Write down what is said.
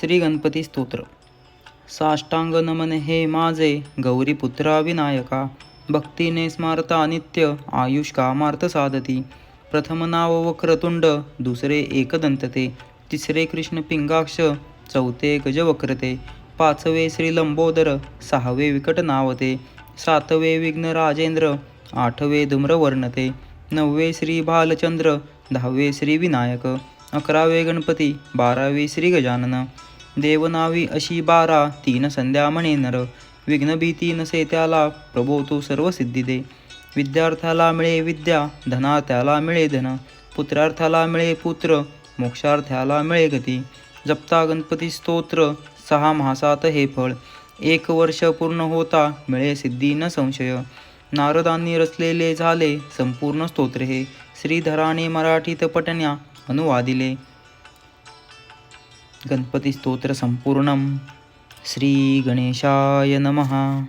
श्री गणपती स्तोत्र. साष्टांग नमन हे माझे गौरीपुत्रा विनायका. भक्तीने स्मारता नित्य आयुष कामार्थ साधती. प्रथम नाव वक्रतुंड दुसरे एकदंतते. तिसरे कृष्ण पिंगाक्ष चौथे गजवक्रते. पाचवे श्री लंबोदर सहावे विकट नावते. सातवे विघ्न राजेंद्र आठवे धूम्रवर्णते. नववे श्री भालचंद्र दहावे श्री विनायक. अकरावे गणपती बारावे श्री गजानन. देवनावी अशी बारा तीन संध्या म्हणे नर. विघ्नभीती नसे त्याला प्रभो तू सर्व सिद्धी दे. विद्यार्थ्याला मिळे विद्या धना त्याला मिळे धन. पुत्रार्थाला मिळे पुत्र मोक्षार्थ्याला मिळे गती. जपता गणपती स्तोत्र सहा महासात हे फळ. एक वर्ष पूर्ण होता मिळे सिद्धी न संशय. नारदांनी रचलेले झाले संपूर्ण स्तोत्र हे. श्रीधराने मराठीत पटण्या अनुवादिले. गणपती स्तोत्र संपूर्णम श्री गणेशाय नमः।